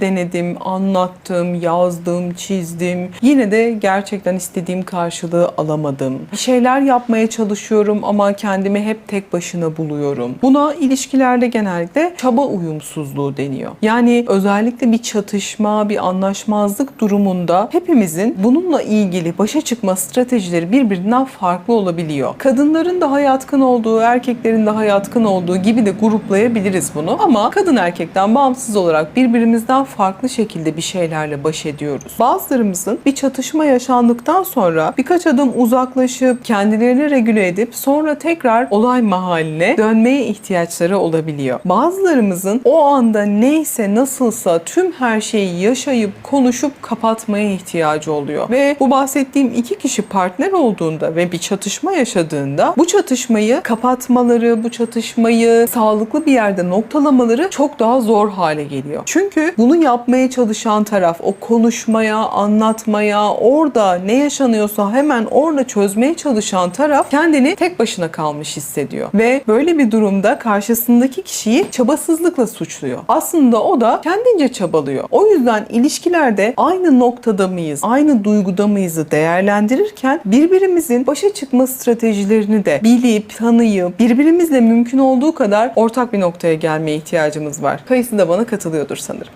denedim, anlattım, yazdım, çizdim. Yine de gerçekten istediğim karşılığı alamadım. Bir şeyler yapmaya çalışıyorum ama kendimi hep tek başına buluyorum. Buna ilişkilerde genellikle çaba uyumsuzluğu deniyor. Yani özellikle bir çatışma, bir anlaşmazlık durumunda hepimizin bununla ilgili başa çıkma stratejileri birbirinden farklı olabiliyor. Kadınların daha yatkın olduğu, erkeklerin daha yatkın olduğu gibi de gruplayabiliriz bunu. Ama kadın erkekten bağımsız olarak birbirimizden farklı şekilde bir şeylerle baş ediyoruz. Bazılarımızın bir çatışma yaşandıktan sonra birkaç adım uzaklaşıp kendilerini regüle edip sonra tekrar olay mahalline dönmeye ihtiyaçları olabiliyor. Bazılarımızın o anda neyse nasılsa tüm her şeyi yaşayıp konuşup kapatmaya ihtiyacı oluyor. Ve bu bahsettiğim iki kişi partner olduğunda ve bir çatışma yaşadığında bu çatışmayı kapatmaları, bu çatışmayı sağlıklı bir yerde noktalamaları çok daha zor hale geliyor. Çünkü bunu yapmaya çalışan taraf o konuşmaya, anlatmaya, orada ne yaşanıyorsa hemen orada çözmeye çalışan taraf kendini tek başına kalmış hissediyor. Ve böyle bir durumda karşısındaki kişiyi çabasızlıkla suçluyor. Aslında o da kendince çabalıyor. O yüzden ilişkilerde aynı noktada mıyız, aynı duyguda mıyızı değerlendirirken birbirimizin başa çıkma stratejilerini de bilip, tanıyıp, birbirimizle mümkün olduğu kadar ortak bir noktaya gelmeye ihtiyacımız var. Kayısı da bana katılıyordur sanırım.